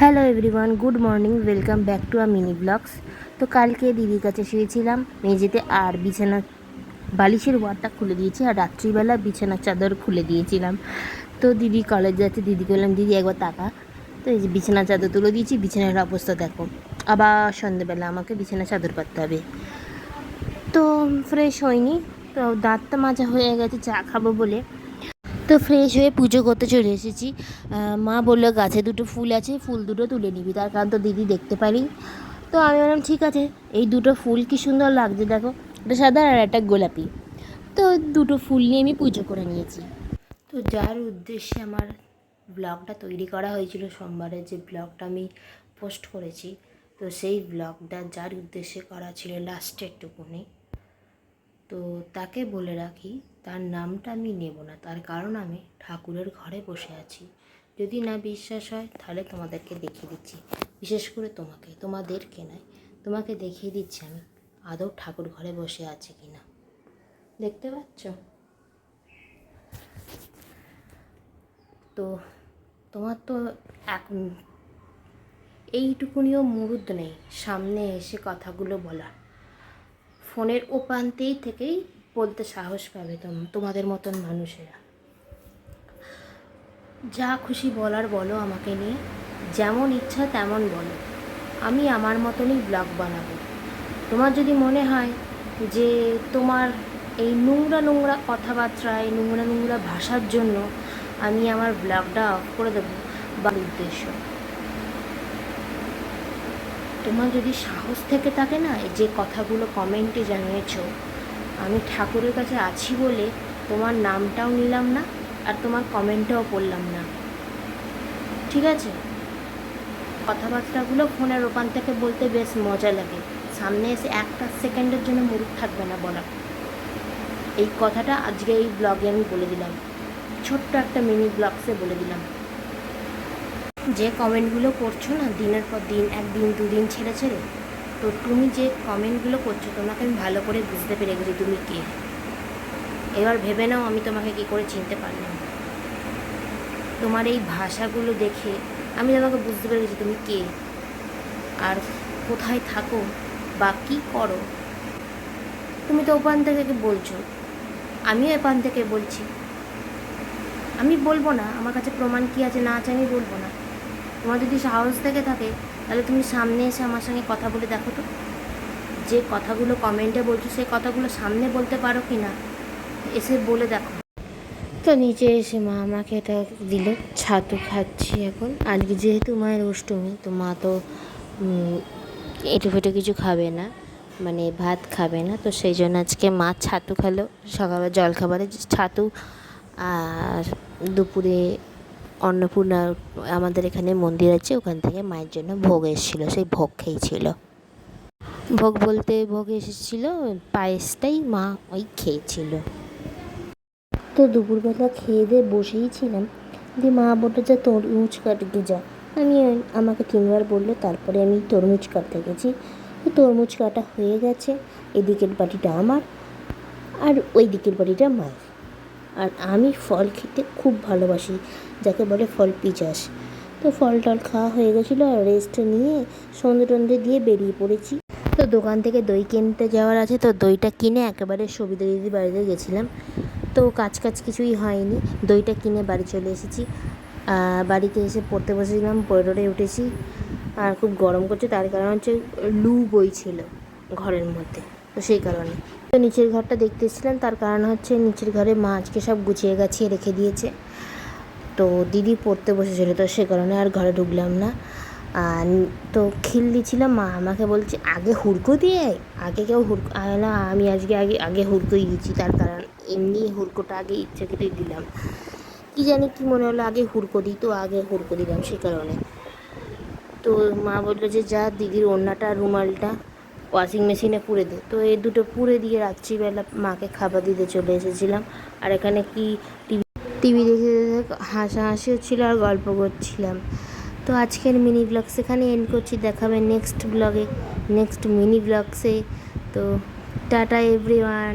Hello everyone good morning welcome back to a mini blogs তো কালকে দিদির কাছে শুয়েছিলাম, মেঝেতে আর বিছানা, বালিশের ওয়ারটা খুলে দিয়েছি আর রাত্রিবেলা বিছানার চাদর খুলে দিয়েছিলাম। তো দিদি কলেজ যাচ্ছে দিদি বললাম, দিদি, একবার তাকা। তো এই যে বিছানার চাদর তুলে দিয়েছি, বিছানার অবস্থা দেখো। আবার সন্ধেবেলা আমাকে বিছানার চাদর পাততে হবে। তো ফ্রেশ হয়নি, তো দাঁতটা মাজা হয়ে গেছে, চা খাব বলে। তো ফ্রেশ হয়ে পুজো করতে চলে এসেছি। মা বলল, গাছে দুটো ফুল আছে, ফুল দুটো তুলে নিবি। তার কারণ তো দিদি দেখতে পারি তো আমি বললাম, ঠিক আছে, এই দুটো ফুল কি সুন্দর লাগছে, দেখো। একটা সাদা আর একটা গোলাপি। তো দুটো ফুল নিয়ে আমি পুজো করে নিয়েছি। তো যার উদ্দেশ্যে আমার ব্লগটা তৈরি করা হয়েছিল সোমবারে যে ব্লগটা আমি পোস্ট করেছি, তো সেই ব্লগটা যার উদ্দেশ্যে করা ছিল লাস্টের টুকুনি। তো তাকে বলে রাখি, তার নামটা আমি নেব না। তার কারণ আমি ঠাকুরের ঘরে বসে আছি। যদি না বিশ্বাস হয়, তাহলে তোমাদেরকে দেখিয়ে দিচ্ছি। বিশেষ করে তোমাকে। তোমাদেরকে নয়, তোমাকে দেখিয়ে দিচ্ছি আমি। আদৌ ঠাকুর ঘরে বসে আছে কি না? দেখতে পাচ্ছ? তো তোমার তো এখন এইটুকুনিও মুহূর্ত নেই। সামনে এসে কথাগুলো বলার। ফোনের ওপান্তেই থেকেই বলতে সাহস পাবে তোম- তোমাদের মতন মানুষেরা। যা খুশি বলার বলো আমাকে নিয়ে, যেমন ইচ্ছা তেমন বলো। আমি আমার মতনই ব্লগ বানাবো। তোমার যদি মনে হয় যে তোমার এই নোংরা নোংরা কথাবার্তা, এই নোংরা নোংরা ভাষার জন্য আমি আমার ব্লগটা অফ করে দেবো, বা উদ্দেশ্য। তোমার যদি সাহস থেকে থাকে না যে কথাগুলো কমেন্টে জানিয়েছো, আমি ঠাকুরের কাছে আছি বলে তোমার নামটাও নিলাম না আর তোমার কমেন্টটাও পড়লাম না। ঠিক আছে? কথাবার্তাগুলো ফোনের ওপান থেকে বলতে বেশ মজা লাগে। সামনে এসে একটা সেকেন্ডের জন্য মুরুখ থাকবে না বলা। এই কথাটা আজকে এই ব্লগে আমি বলে দিলাম। ছোট্ট একটা মিনি ব্লগসে বলে দিলাম। যে কমেন্টগুলো করছ না, দিনের পর দিন, একদিন, দুদিন ছেড়ে ছেড়ে, তো তুমি যে কমেন্টগুলো করছ, তোমাকে আমি ভালো করে বুঝতে পেরে গেছি তুমি কে। এবার ভেবে নাও আমি তোমাকে কী করে চিনতে পারলাম। তোমার এই ভাষাগুলো দেখে আমি তোমাকে বুঝতে পেরে গেছি তুমি কে। আর কোথায় থাকো বা কী করো, তুমি তো ওপান থেকে বলছো। আমিও এপান থেকে বলছি। আমি বলব না, আমার কাছে প্রমাণ কী আছে না আছে আমি বলব না। তোমার যদি সাহস থেকে থাকে, তাহলে তুমি সামনে এসে আমার সঙ্গে কথা বলে দেখো তো। যে কথাগুলো কমেন্টে বলছো, সেই কথাগুলো সামনে বলতে পারো কি না, এসে বলে দেখো। তো নিচে এসে মা আমাকে এটা দিল, ছাতু খাচ্ছি এখন। আজকে যেহেতু মায়ের অষ্টমী, তো মা তো এঁটো ফেটো কিছু খাবে না মানে ভাত খাবে না, তো সেই জন্য আজকে মা ছাতু খেলো, সকালে জলখাবারে, ছাতু আর দুপুরে অন্নপূর্ণা আমাদের এখানে মন্দির আছে, ওখান থেকে মায়ের জন্য ভোগ এসেছিল, সেই ভোগ খেয়েছিল। ভোগ বলতে ভোগ এসেছিল, পায়েসটাই মা ওই খেয়েছিল। তো দুপুরবেলা খেয়ে দিয়ে বসেই ছিলাম, দিয়ে মা বলল, যা তরমুজ কাটতে যা। আমি, আমাকে তিনবার বলল, তারপরে আমি তরমুজ কাটতে গেছি। তো তরমুজ কাটা হয়ে গেছে, এদিকের বাটিটা আমার, আর ওই দিকের বাড়িটা মায়ের। আর আমি ফল খেতে খুব ভালোবাসি, যাকে বলে ফল পিচাস। তো ফল টল খাওয়া হয়ে গেছিল আর রেস্ট নিয়ে সন্ধে টন্ধে দিয়ে বেরিয়ে পড়েছি। তো দোকান থেকে দই কিনতে যাওয়ার আছে, তো দইটা কিনে একেবারে সবিতা দিদির বাড়িতে গেছিলাম। তো কাজ কাজ কিছুই হয়নি, দইটা কিনে বাড়ি চলে এসেছি। বাড়িতে এসে পড়তে বসেছিলাম পড়ে উঠেছি। আর খুব গরম করছে, তার কারণ হচ্ছে লু বইছিল ঘরের মধ্যে, তো সেই কারণে। তো নিচের ঘরটা দেখতে এসেছিলাম তার কারণ হচ্ছে নিচের ঘরে মা আজকে সব গুছিয়ে গাছিয়ে রেখে দিয়েছে। তো দিদি পড়তে বসেছিল তো সে কারণে আর ঘরে ঢুকলাম না। তো খিল দিচ্ছিলাম মা আমাকে বলছে, আগে হুড়কো দিয়ে আগে কেউ হুড়কো না, আমি আজকে আগে আগে হুড়কোই দিয়েছি, তার কারণ এমনি হুড়কোটা আগে ইচ্ছাকৃতই দিলাম। কি জানি কি মনে হলো, আগে হুড়কো দিই তো আগে হুড়কো দিলাম সে কারণে। তো মা বলল যে, যা দিদির ওড়নাটা, রুমালটা ওয়াশিং মেশিনে পুড়ে দিই তো এই দুটো পুড়ে দিয়ে রাত্রিবেলা মাকে খাবার দিতে চলে এসেছিলাম। আর এখানে কি টিভি টিভি দেখে দেখে হাসাহাসি হচ্ছিল আর গল্প করছিলাম। তো আজকের মিনি ব্লগ সেখানে এন্ড করছি। দেখাবে নেক্সট ব্লগে নেক্সট মিনি ব্লগসে। তো টাটা এভরিওয়ান।